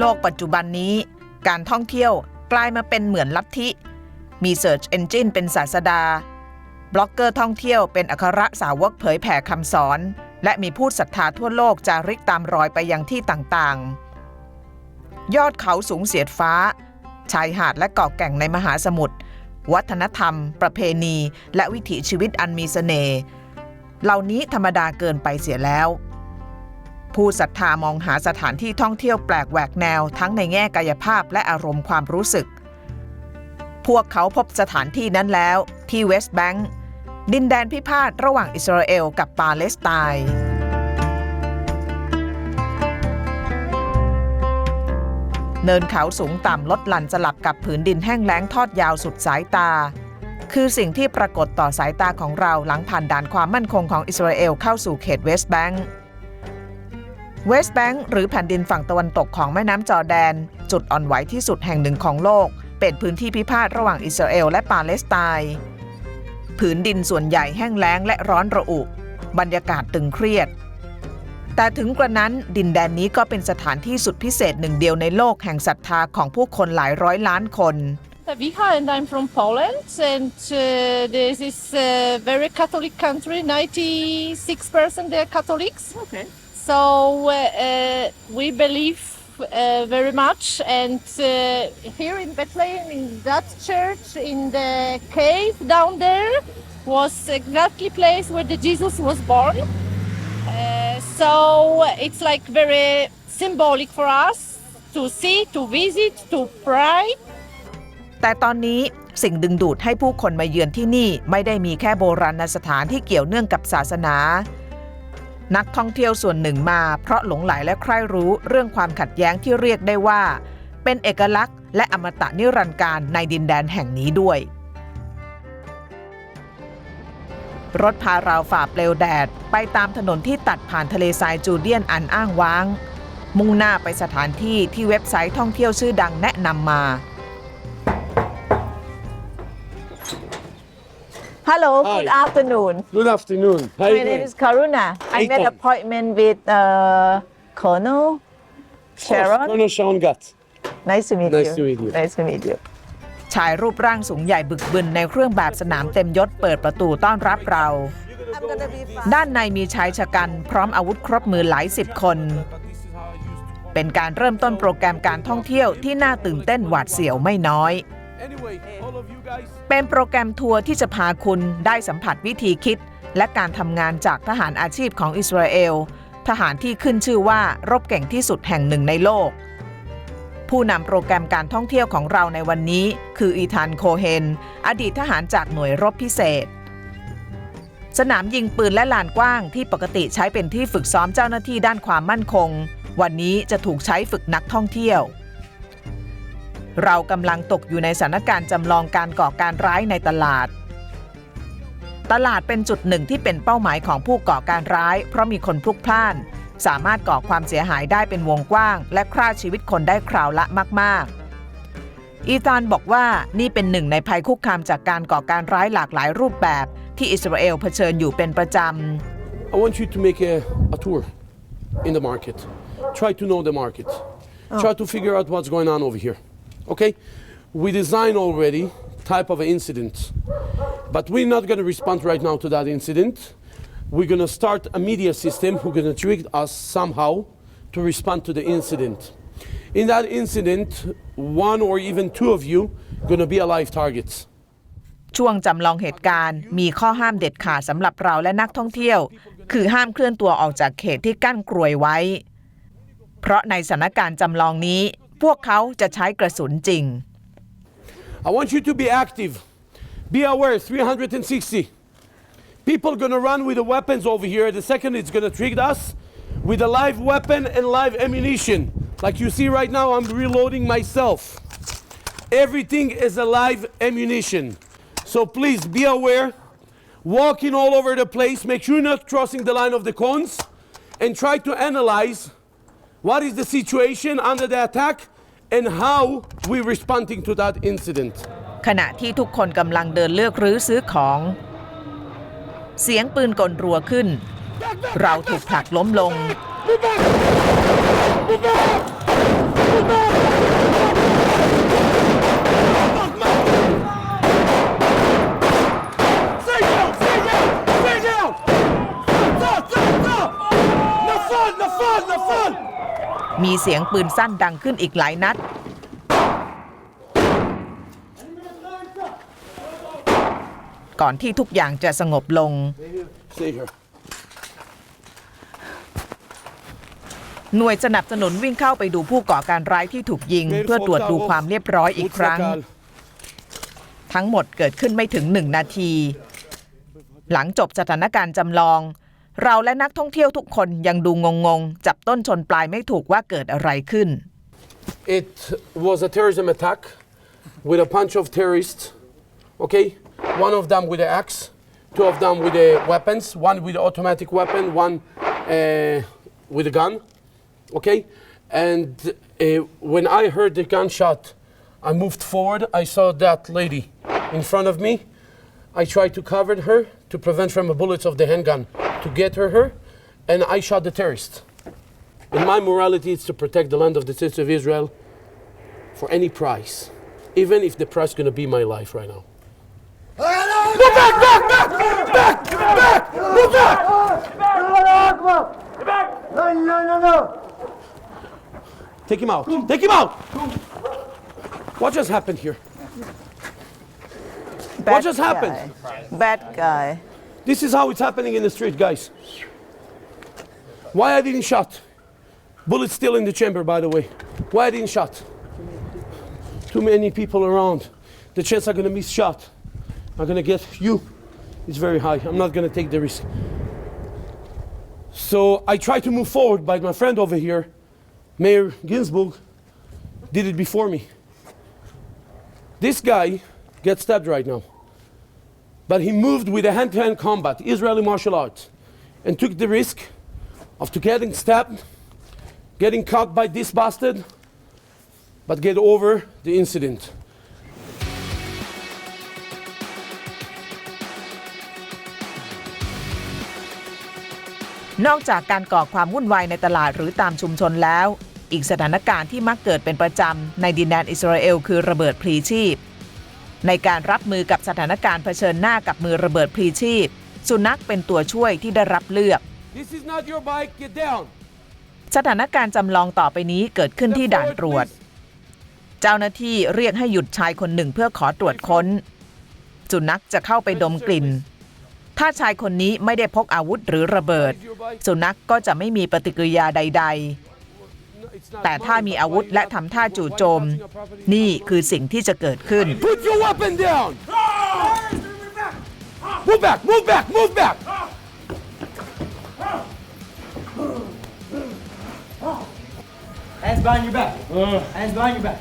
โลกปัจจุบันนี้ การท่องเที่ยวกลายมาเป็นเหมือนลัทธิ มี Search Engine เป็นศาสดา บล็อกเกอร์ท่องเที่ยวเป็นอัครสาวกเผยแผ่คำสอน และมีผู้ศรัทธาทั่วโลกจาริกตามรอยไปยังที่ต่างๆ ยอดเขาสูงเสียดฟ้า ชายหาดและเกาะแก่งในมหาสมุทรวัฒนธรรม ประเพณี และวิถีชีวิตอันมีเสน่ห์เหล่านี้ธรรมดาเกินไปเสียแล้ว ผู้ศรัทธามองหาสถานที่ท่องเที่ยวแปลกแหวกแนวทั้งในแง่กายภาพและอารมณ์ความรู้สึก พวกเขาพบสถานที่นั้นแล้วที่เวสต์แบงก์ดินแดนพิพาทระหว่างอิสราเอลกับปาเลสไตน์เนินเขาสูงต่ำลดหลั่นสลับกับผืนดินแห้งแล้งทอดยาวสุดสายตา คือสิ่งที่ปรากฏต่อสายตาของเราหลังผ่านด่านความมั่นคงของอิสราเอลเข้าสู่เขตเวสต์แบงก์ เวสต์แบงก์หรือแผ่นดินฝั่งตะวันตกของแม่น้ำจอร์แดน จุดอ่อนไหวที่สุดแห่งหนึ่งของโลก เป็นพื้นที่พิพาทระหว่างอิสราเอลและปาเลสไตน์ผืนดินส่วนใหญ่แห้งแล้งและร้อนระอุ บรรยากาศตึงเครียด แต่ถึงกระนั้นดินแดนนี้ก็เป็นสถานที่สุดพิเศษหนึ่งเดียวในโลกแห่งศรัทธาของผู้คนหลายร้อยล้านคน Vicha and I'm from Poland and uh, this is a very Catholic country, 96% they're Catholics. Okay. So uh, we believe uh, very much and uh, here in Bethlehem in that church in the cave down there was exactly place where the Jesus was born. Uh, so it's like very symbolic for us to see, to visit, to pray. แต่ตอนนี้สิ่งดึงดูดให้ผู้คนมาเยือนที่นี่ไม่ได้มีแค่โบราณสถานที่เกี่ยวเนื่องกับศาสนา นักท่องเที่ยวส่วนหนึ่งมา เพราะหลงไหลและใคร่รู้เรื่องความขัดแย้งที่เรียกได้ว่า เป็นเอกลักษณ์ และอมตะนิรันดร์การในดินแดนแห่งนี้ด้วย รถพาเราฝ่าเปลวแดด ไปตามถนนที่ตัดผ่านทะเลทรายจูเดียนอันอ้างว้าง มุ่งหน้าไปสถานที่ที่เว็บไซต์ท่องเที่ยวชื่อดังแนะนำมา Hello, Hi. good afternoon. Good afternoon. How My you name doing? is Karuna. I made Aitan. appointment with uh, Colonel Sharon. Colonel Sharon Gatt. Nice to meet Nice you. to meet you. Nice to meet you. ชายรูปร่างสูงใหญ่บึกบึนในเครื่องแบบสนามเต็มยศเปิดประตูต้อนรับเรา I'm gonna be fine. ด้านในมีชายชะกันพร้อมอาวุธครบมือหลายสิบคน เป็นการเริ่มต้นโปรแกรมการท่องเที่ยวที่น่าตื่นเต้นหวาดเสียวไม่น้อย Anyway, all of you guys. เป็นโปรแกรมทัวร์ที่จะพาคุณได้สัมผัสวิธีคิด และการทำงานจากทหารอาชีพของอิสราเอล ทหารที่ขึ้นชื่อว่ารบเก่งที่สุดแห่งหนึ่งในโลก ผู้นำโปรแกรมการท่องเที่ยวของเราในวันนี้ คืออีธานโคเฮน อดีตทหารจากหน่วยรบพิเศษ สนามยิงปืนและลานกว้างที่ปกติใช้เป็นที่ฝึกซ้อมเจ้าหน้าที่ด้านความมั่นคง วันนี้จะถูกใช้ฝึกนักท่องเที่ยว เรากำลังตกอยู่ในสถานการณ์จำลองการก่อการร้ายในตลาด ตลาดเป็นจุดหนึ่งที่เป็นเป้าหมายของผู้ก่อการร้าย เพราะมีคนพลุกพล่าน สามารถก่อความเสียหายได้เป็นวงกว้าง และฆ่าชีวิตคนได้คราวละมาก ๆ อีธานบอกว่านี่เป็นหนึ่งในภัยคุกคามจากการก่อการร้ายหลากหลายรูปแบบ ที่อิสราเอลเผชิญอยู่เป็นประจำ I want you to make a, a tour in the market. Try to know the market. Try to figure out what's going on over here. Okay? We design already type of an incident. But we're not going to respond right now to that incident. We're going to start a media system who's going to trick us somehow to respond to the incident. In that incident, one or even two of you going to be alive targets. ช่วงจำลองเหตุการณ์ มีข้อห้ามเด็ดขาดสำหรับเราและนักท่องเที่ยว คือห้ามเคลื่อนตัวออกจากเขตที่กั้นกรวยไว้ เพราะในสถานการณ์จำลองนี้ พวกเขาจะใช้กระสุนจริง I want you to be active. Be aware, 360. People gonna run with the weapons over here. The second it's gonna trick us with a live weapon and live ammunition. Like you see right now, I'm reloading myself. Everything is a live ammunition. So please be aware. Walking all over the place. Make sure you're not crossing the line of the cones. And try to analyze what is the situation under the attack and how we responding to that incident ขณะที่ทุกคนกำลังเดินเลือกรื้อซื้อของ เสียงปืนกลรัวขึ้น เราถูกผลักล้มลง Fun, the fun, the fun! มีเสียงปืนสั้นดังขึ้นอีกหลายนัด ก่อนที่ทุกอย่างจะสงบลง Stay here. หน่วยสนับสนุนวิ่งเข้าไปดูผู้ก่อการร้ายที่ถูกยิง เพื่อตรวจดูความเรียบร้อยอีกครั้ง ทั้งหมดเกิดขึ้นไม่ถึงหนึ่งนาที หลังจบสถานการณ์จำลอง เราและนักท่องเที่ยวทุกคนยังดูงงๆ จับต้นชนปลายไม่ถูกว่าเกิดอะไรขึ้น It was a terrorism attack with a bunch of terrorists. Okay, one of them with an axe, two of them with the weapons, one with an automatic weapon, one uh, with a gun. Okay, and uh, when I heard the gunshot, I moved forward. I saw that lady in front of me. I tried to cover her to prevent from the bullets of the handgun to get her, her and I shot the terrorist. And my morality is to protect the land of the city of Israel for any price, even if the price is going to be my life right now. Move back, back, back, back, back, move back. Take him out. Take him out. What just happened here? Bad just happened? guy. Bad guy. This is how it's happening in the street, guys. Why I didn't shot? Bullets still in the chamber, by the way. Why I didn't shot? Too many people around. The chance I'm gonna miss shot. I'm gonna get you. It's very high. I'm not gonna take the risk. So I tried to move forward, but my friend over here, Mayor Ginsburg, did it before me. This guy gets stabbed right now but he moved with a hand-to-hand combat, Israeli martial arts, and took the risk of to getting stabbed, getting caught by this bastard, but get over the incident. นอกจากการก่อความวุ่นวายในตลาดหรือตามชุมชนแล้ว อีกสถานการณ์ที่มักเกิดเป็นประจำในดินแดนอิสราเอลคือระเบิดพลีชีพ ในการรับมือกับสถานการณ์เผชิญหน้ากับมือระเบิดพลีชีพ สุนัขเป็นตัวช่วยที่ได้รับเลือก This is not your bike, get down. สถานการณ์จำลองต่อไปนี้เกิดขึ้นที่ด่านตรวจ เจ้าหน้าที่เรียกให้หยุดชายคนหนึ่งเพื่อขอตรวจค้น สุนัขจะเข้าไปดมกลิ่น ถ้าชายคนนี้ไม่ได้พกอาวุธหรือระเบิด สุนัขก็จะไม่มีปฏิกิริยาใด ๆ แต่ถ้ามีอาวุธและทำท่าจู่โจม นี่คือสิ่งที่จะเกิดขึ้น Put your weapon down. Move back, move back, move back. Hands behind your back. Hands behind your back.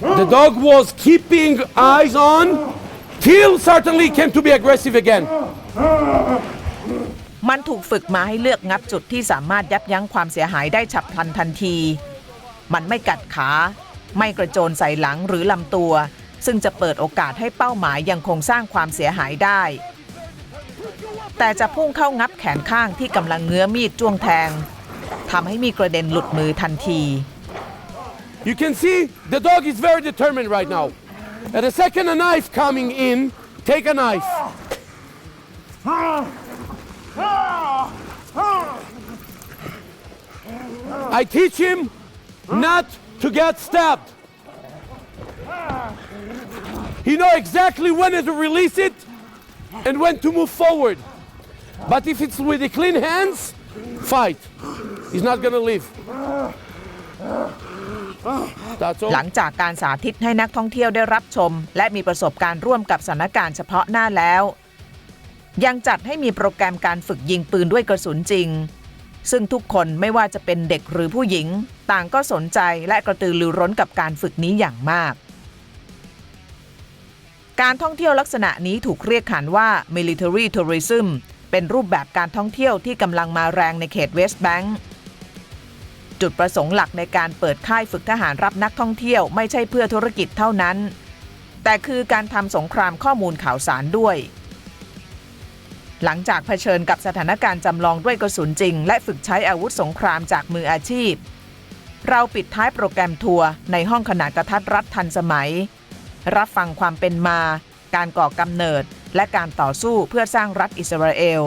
The dog was keeping eyes on till certainly came to be aggressive again. มันถูกฝึกมาให้เลือกงับจุดที่สามารถยับยั้งความเสียหายได้ฉับพลันทันที มันไม่กัดขา ไม่กระโจนใส่หลังหรือลำตัว ซึ่งจะเปิดโอกาสให้เป้าหมายยังคงสร้างความเสียหายได้ แต่จะพุ่งเข้างับแขนข้างที่กำลังเงื้อมีดจ้วงแทงทำให้มีกระเด็นหลุดมือทันที You can see the dog is very determined right now. At the second a knife coming in, take a knife. I teach him not to get stabbed. He know exactly when to release it and when to move forward. But if it's with the clean hands, fight. He's not gonna live. หลังจากการสาธิตให้นักท่องเที่ยวได้รับชม และมีประสบการณ์ร่วมกับสถานการณ์เฉพาะหน้าแล้ว ยังจัดให้มีโปรแกรมการฝึกยิงปืนด้วยกระสุนจริง ซึ่งทุกคนไม่ว่าจะเป็นเด็กหรือผู้หญิง ต่างก็สนใจและกระตือรือร้นกับการฝึกนี้อย่างมาก การท่องเที่ยวลักษณะนี้ถูกเรียกขานว่า military tourism เป็นรูปแบบการท่องเที่ยวที่กำลังมาแรงในเขตเวสต์แบงก์ จุดประสงค์หลักในการเปิดค่ายฝึกทหารรับนักท่องเที่ยวไม่ใช่เพื่อธุรกิจเท่านั้น แต่คือการทำสงครามข้อมูลข่าวสารด้วย หลังจากเผชิญกับสถานการณ์จำลองด้วยกระสุนจริง และฝึกใช้อาวุธสงครามจากมืออาชีพ เราปิดท้ายโปรแกรมทัวร์ในห้องขนาดกระทัดรัดทันสมัย รับฟังความเป็นมา การก่อกำเนิด และการต่อสู้เพื่อสร้างรัฐอิสราเอล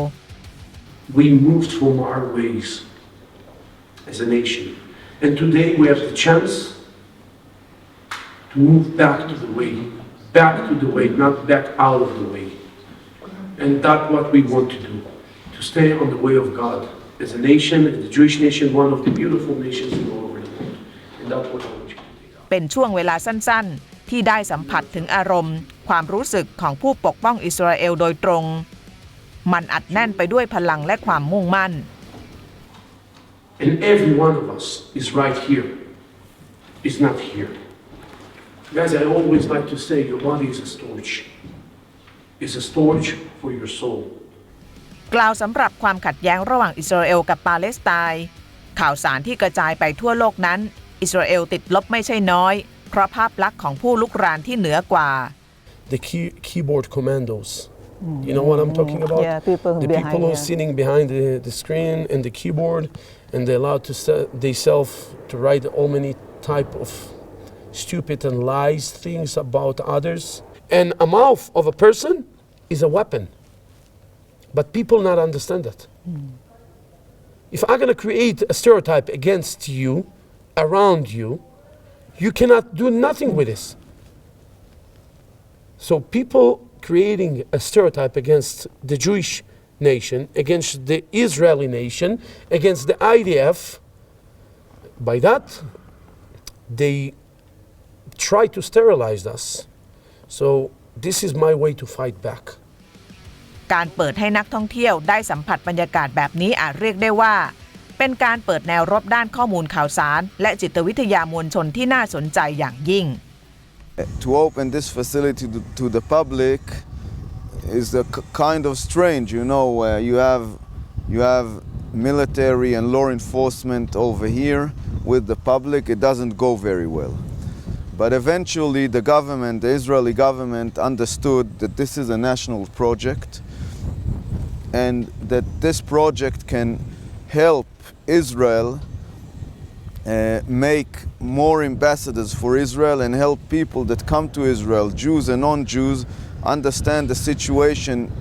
We moved from our ways as a nation. And today we have the chance to move back to the way, back to the way, not back out of the way. And that's what we want to do, to stay on the way of God as a nation, as the Jewish nation, one of the beautiful nations in all over the world. And that's what I want you to do. เป็นช่วงเวลาสั้น ๆ ที่ได้สัมผัสถึงอารมณ์ ความรู้สึกของผู้ปกป้องอิสราเอลโดยตรง มันอัดแน่นไปด้วยพลังและความมุ่งมั่น And every one of us is right here, is not here. Guys, I always like to say your body is a storage. It's a storage for your soul. กล่าวสำหรับความขัดแย้งระหว่างอิสราเอลกับปาเลสไตน์ข่าวสารที่กระจายไปทั่วโลกนั้น อิสราเอลติดลบไม่ใช่น้อย เพราะภาพลักษณ์ของผู้ลุกรานที่เหนือกว่า The key, keyboard commandos. you know what I'm talking about? Yeah, people the behind, people who are yeah. sitting behind the, the screen and the keyboard, and they're allowed to se- themselves to write all many type of stupid and lies things about others. And a mouth of a person is a weapon, but people not understand that. Hmm. If I'm gonna create a stereotype against you, around you, you cannot do nothing with this. So people creating a stereotype against the Jewish nation, against the Israeli nation, against the IDF, by that they try to sterilize us. So this is my way to fight back. การเปิดให้นักท่องเที่ยวได้สัมผัสบรรยากาศแบบนี้อาจเรียกได้ว่า เป็นการเปิดแนวรบด้านข้อมูลข่าวสาร และจิตวิทยามวลชนที่น่าสนใจอย่างยิ่ง to open this facility to, to the public is a kind of strange, you know, where you have you have military and law enforcement over here with the public. It doesn't go very well. But eventually, the government, the Israeli government, understood that this is a national project and that this project can help Israel uh, make more ambassadors for Israel and help people that come to Israel, Jews and non Jews, understand the situation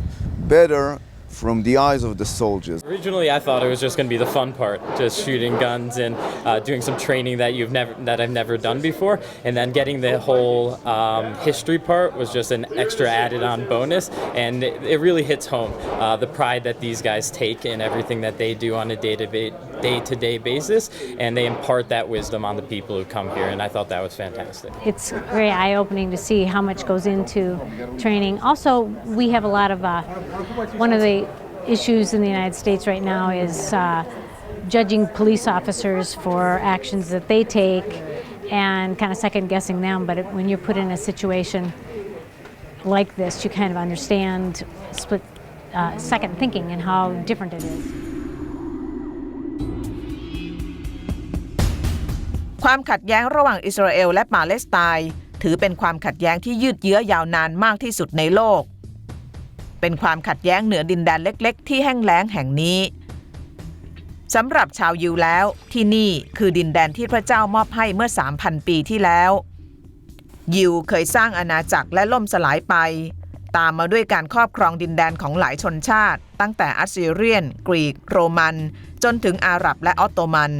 better from the eyes of the soldiers. Originally, I thought it was just going to be the fun part, just shooting guns and uh, doing some training that you've never that I've never done before, and then getting the whole um, history part was just an extra added-on bonus, and it, it really hits home uh, the pride that these guys take in everything that they do on a day-to-day day-to-day basis, and they impart that wisdom on the people who come here, and I thought that was fantastic. it's very eye opening to see how much goes into training. Also, we have a lot of, uh, one of the issues in the United States right now is uh, judging police officers for actions that they take and kind of second guessing them. But it, when you're put in a situation like this, you kind of understand split uh, second thinking and how different it is. ความขัดแย้งระหว่างอิสราเอลและปาเลสไตน์ถือเป็นความขัดแย้งที่ยืดเยื้อยาวนานมากที่สุดในโลก เป็นความขัดแย้งเหนือดินแดนเล็ก ๆ ที่แห้งแล้งแห่งนี้สำหรับชาวยิวแล้วที่นี่คือดินแดนที่พระเจ้ามอบให้เมื่อ 3,000 ปีที่แล้ว ยิวเคยสร้างอาณาจักรและล่มสลายไป ตามมาด้วยการครอบครองดินแดนของหลายชนชาติ ตั้งแต่อัสซีเรียน กรีก โรมัน จนถึงอาหรับและออตโตมัน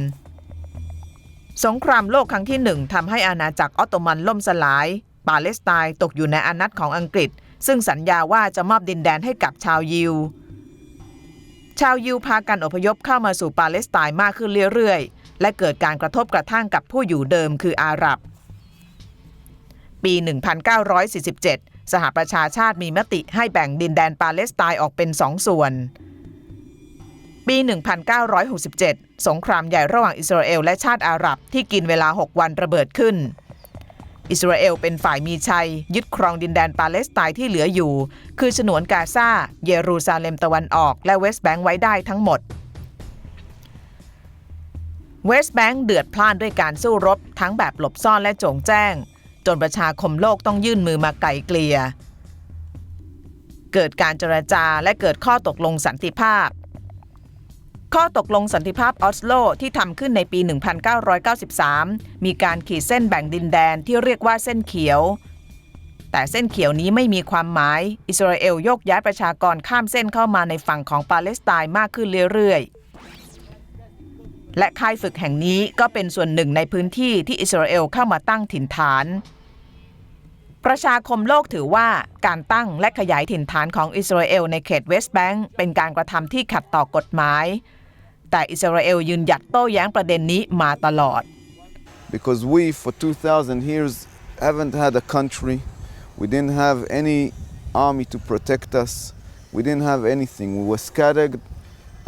สงครามโลกครั้งที่หนึ่งทำให้อาณาจักรออตโตมันล่มสลาย ปาเลสไตน์ตกอยู่ในอานัตของอังกฤษ ซึ่งสัญญาว่าจะมอบดินแดนให้กับชาวยิว ชาวยิวพากันอพยพเข้ามาสู่ปาเลสไตน์มากขึ้นเรื่อยๆ และเกิดการกระทบกระทั่งกับผู้อยู่เดิมคืออาหรับ ปี 1947 สหประชาชาติมีมติให้แบ่งดินแดนปาเลสไตน์ออกเป็นสองส่วน ปี 1967 สงครามใหญ่ระหว่างอิสราเอลและชาติอาหรับที่กินเวลา 6 วันระเบิดขึ้น อิสราเอลเป็นฝ่ายมีชัย ยึดครองดินแดนปาเลสไตน์ที่เหลืออยู่ คือฉนวนกาซา เยรูซาเล็มตะวันออกและเวสต์แบงค์ไว้ได้ทั้งหมดเวสต์แบงค์เดือดพล่านด้วยการสู้รบ ทั้งแบบหลบซ่อนและโจงแจ้ง จนประชาคมโลกต้องยื่นมือมาไกลเกลี่ย เกิดการเจรจาและเกิดข้อตกลงสันติภาพ ข้อตกลงสันติภาพออสโลที่ทำขึ้นในปี 1993 มีการขีดเส้นแบ่งดินแดนที่เรียกว่าเส้นเขียว แต่เส้นเขียวนี้ไม่มีความหมาย อิสราเอลยกย้ายประชากรข้ามเส้นเข้ามาในฝั่งของปาเลสไตน์มากขึ้นเรื่อยๆ และค่ายฝึกแห่งนี้ก็เป็นส่วนหนึ่งในพื้นที่ที่อิสราเอลเข้ามาตั้งถิ่นฐาน ประชาคมโลกถือว่าการตั้งและขยายถิ่นฐานของอิสราเอลในเขตเวสต์แบงก์เป็นการกระทำที่ขัดต่อกฎหมาย แต่อิสราเอลยืนหยัดโต้แย้งประเด็นนี้มาตลอด because we for 2000 years haven't had a country we didn't have any army to protect us we didn't have anything we were scattered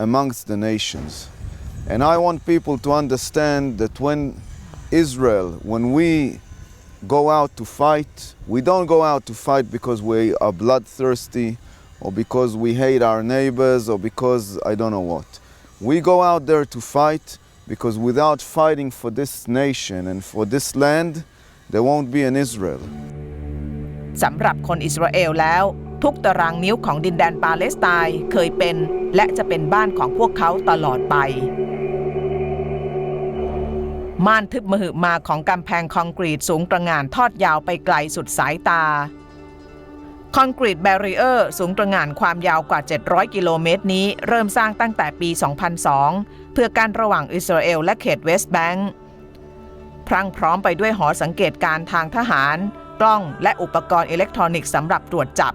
amongst the nations and i want people to understand that when israel when we go out to fight we don't go out to fight because we are bloodthirsty or because we hate our neighbors or because i don't know what We go out there to fight because without fighting for this nation and for this land, there won't be an Israel. สำหรับคนอิสราเอลแล้ว ทุกตารางนิ้วของดินแดนปาเลสไตน์เคยเป็น และจะเป็นบ้านของพวกเขาตลอดไป ม่านทึบมหึมาของกำแพงคอนกรีตสูงตระหง่านทอดยาวไปไกลสุดสายตา คอนกรีตแบรีเออร์สูงตระหง่านความยาวกว่า 700 กิโลเมตรนี้เริ่มสร้างตั้งแต่ปี 2002 เพื่อการระหว่างอิสราเอลและเขตเวสต์แบงก์พรั่งพร้อมไปด้วยหอสังเกตการณ์ทางทหาร กล้องและอุปกรณ์อิเล็กทรอนิกส์สำหรับตรวจจับ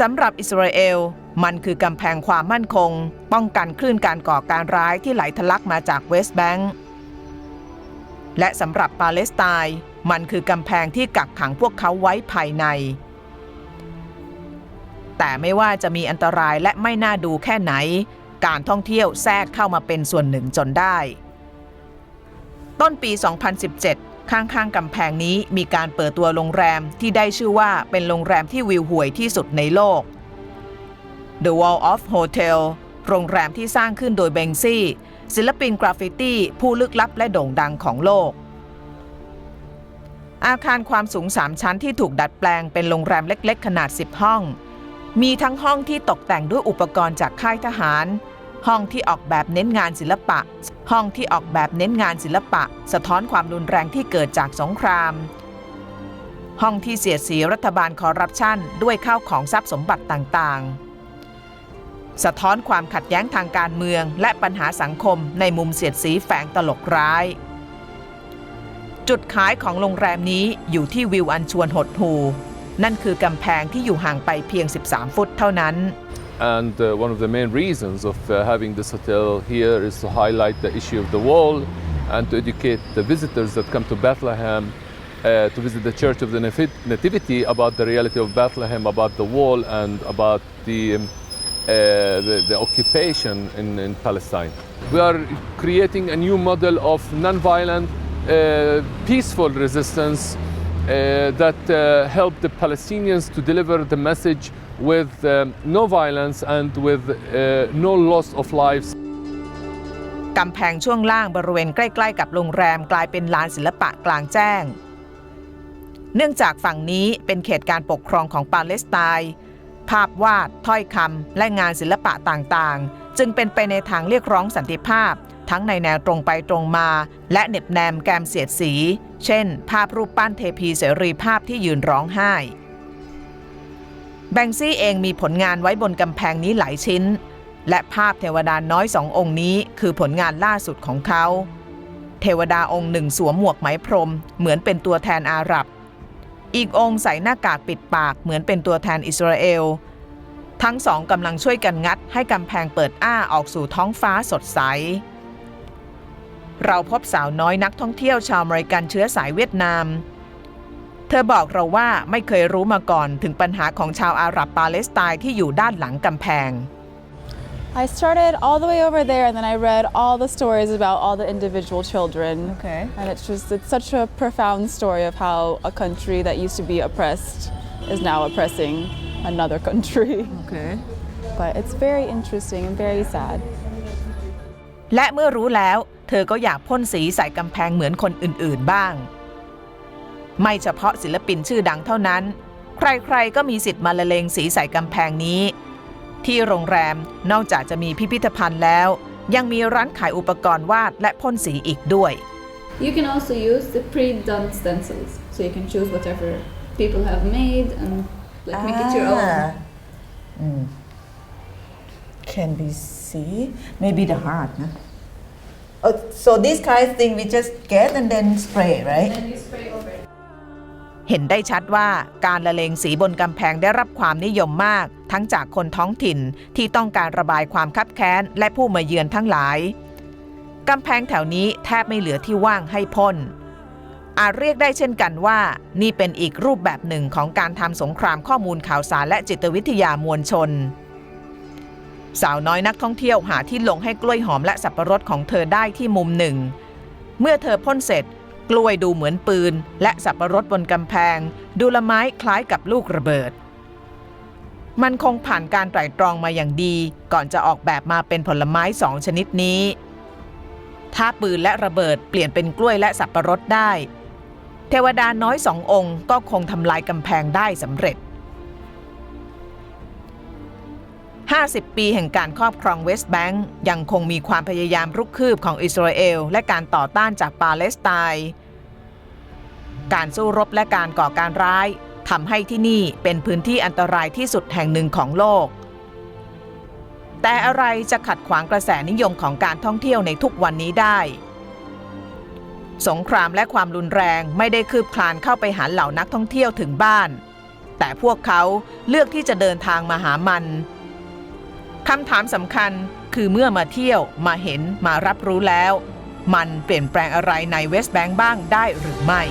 สำหรับอิสราเอล มันคือกำแพงความมั่นคง ป้องกันคลื่นการก่อการร้ายที่ไหลทะลักมาจากเวสต์แบงก์และสำหรับปาเลสไตน์ มันคือกำแพงที่กักขังพวกเขาไว้ภายใน แต่ไม่ว่าจะมีอันตรายและไม่น่าดูแค่ไหน การท่องเที่ยวแทรกเข้ามาเป็นส่วนหนึ่งจนได้ ต้นปี 2017 ข้างๆกำแพงนี้มีการเปิดตัวโรงแรมที่ได้ชื่อว่าเป็นโรงแรมที่วิวห่วยที่สุดในโลก The Wall of Hotel โรงแรมที่สร้างขึ้นโดยเบงซี่ ศิลปินกราฟฟิตี้ผู้ลึกลับและโด่งดังของโลก อาคารความสูง 3 ชั้นที่ถูกดัดแปลงเป็นโรงแรมเล็กๆ ขนาด 10 ห้อง มีทั้งห้องที่ตกแต่งด้วยอุปกรณ์จากค่ายทหาร ห้องที่ออกแบบเน้นงานศิลปะ ห้องที่ออกแบบเน้นงานศิลปะ สะท้อนความรุนแรงที่เกิดจากสงคราม ห้องที่เสียดสีรัฐบาลคอร์รัปชันด้วยข้าวของทรัพย์สมบัติต่างๆ สะท้อนความขัดแย้งทางการเมือง และปัญหาสังคมในมุมเสียดสีแฝงตลกร้าย จุดขายของโรงแรมนี้อยู่ที่วิวอันชวนหดหู นั่นคือกำแพงที่อยู่ห่างไปเพียง 13 ฟุตเท่านั้น And uh, one of the main reasons of uh, having this hotel here is to highlight the issue of the wall and to educate the visitors that come to Bethlehem uh, to visit the Church of the Nafi- Nativity about the reality of Bethlehem, about the wall, and about the, um, uh, the, the occupation in, in Palestine. We are creating a new model of nonviolent, uh, peaceful resistance uh, that uh, helped the Palestinians to deliver the message with um, no violence and with uh, no loss of lives. กำแพงช่วงล่างบริเวณใกล้ๆ กับโรงแรมกลายเป็นลานศิลปะกลางแจ้ง เนื่องจากฝั่งนี้เป็นเขตการปกครองของปาเลสไตน์ภาพวาด ถ้อยคำและงานศิลปะต่างๆ จึงเป็นไปในทางเรียกร้องสันติภาพ ทั้งในแนวตรงไปตรงมา และเน็บแนมแกมเสียดสี เช่น ภาพรูปปั้นเทพีเสรีภาพที่ยืนร้องไห้ แบงซี่เองมีผลงานไว้บนกำแพงนี้หลายชิ้น และภาพเทวดาน้อยสององค์นี้คือผลงานล่าสุดของเขา เทวดาองค์หนึ่งสวมหมวกไหมพรม เหมือนเป็นตัวแทนอาหรับ อีกองค์ใส่หน้ากากปิดปากเหมือนเป็นตัวแทนอิสราเอลทั้งสองกำลังช่วยกันงัดให้กำแพงเปิดอ้าออกสู่ท้องฟ้าสดใส เราพบสาวน้อยนักท่องเที่ยวชาวอเมริกันเชื้อสายเวียดนาม เธอบอกเราว่าไม่เคยรู้มาก่อนถึงปัญหาของชาวอาหรับปาเลสไตน์ที่อยู่ด้านหลังกำแพง I started all the way over there and then I read all the stories about all the individual children. Okay. And it's just, it's such a profound story of how a country that used to be oppressed is now oppressing another country. Okay. But it's very interesting and very sad. และเมื่อรู้แล้ว เธอก็อยากพ่นสีใส่กำแพงเหมือนคนอื่นๆบ้าง ไม่เฉพาะศิลปินชื่อดังเท่านั้น ใครๆก็มีสิทธิ์มาละเลงสีใส่กำแพงนี้ ที่โรงแรมนอกจากจะมีพิพิธภัณฑ์แล้ว ยังมีร้านขายอุปกรณ์วาดและพ่นสีอีกด้วย You can also use the pre-done stencils, so you can choose whatever people have made and like make it your own. Ah. Mm. Can we see? Maybe the heart, no? Oh, so this kind of thing we just get and then spray, right? And you spray over it. เห็นได้ชัดว่าการละเลงสีบนกำแพงได้รับความนิยมมาก ทั้งจากคนท้องถิ่นที่ต้องการระบายความคับแค้น และผู้มาเยือนทั้งหลายกำแพงแถวนี้แทบไม่เหลือที่ว่างให้พ่น อาจเรียกได้เช่นกันว่า นี่เป็นอีกรูปแบบหนึ่งของการทำสงครามข้อมูลข่าวสารและจิตวิทยามวลชน สาวน้อยนักท่องเที่ยวหาที่ลงให้กล้วยหอมและสับปะรดของเธอได้ที่มุมหนึ่ง เมื่อเธอพ่นเสร็จ กล้วยดูเหมือนปืน และสับปะรดบนกำแพง ดูละไม้คล้ายกับลูกระเบิด มันคงผ่านการไตร่ตรองมาอย่างดี ก่อนจะออกแบบมาเป็นผลไม้สองชนิดนี้ ถ้าปืนและระเบิดเปลี่ยนเป็นกล้วยและสับปะรดได้ เทวดาน้อยสององค์ก็คงทำลายกำแพงได้สำเร็จ 50 ปีแห่งการครอบครองเวสต์แบงก์ยังคงมีความพยายามรุกคืบของอิสราเอล และการต่อต้านจากปาเลสไตน์การสู้รบและการก่อการร้ายทำให้ที่นี่เป็นพื้นที่อันตรายที่สุดแห่งหนึ่งของโลก แต่อะไรจะขัดขวางกระแสนิยมของการท่องเที่ยวในทุกวันนี้ได้ สงครามและความรุนแรงไม่ได้คืบคลานเข้าไปหาเหล่านักท่องเที่ยวถึงบ้าน แต่พวกเขาเลือกที่จะเดินทางมาหามัน คำถามสำคัญคือเมื่อมาเที่ยวมาเห็นมารับรู้แล้ว มันเปลี่ยนแปลงอะไรในเวสต์แบงก์บ้างได้หรือไม่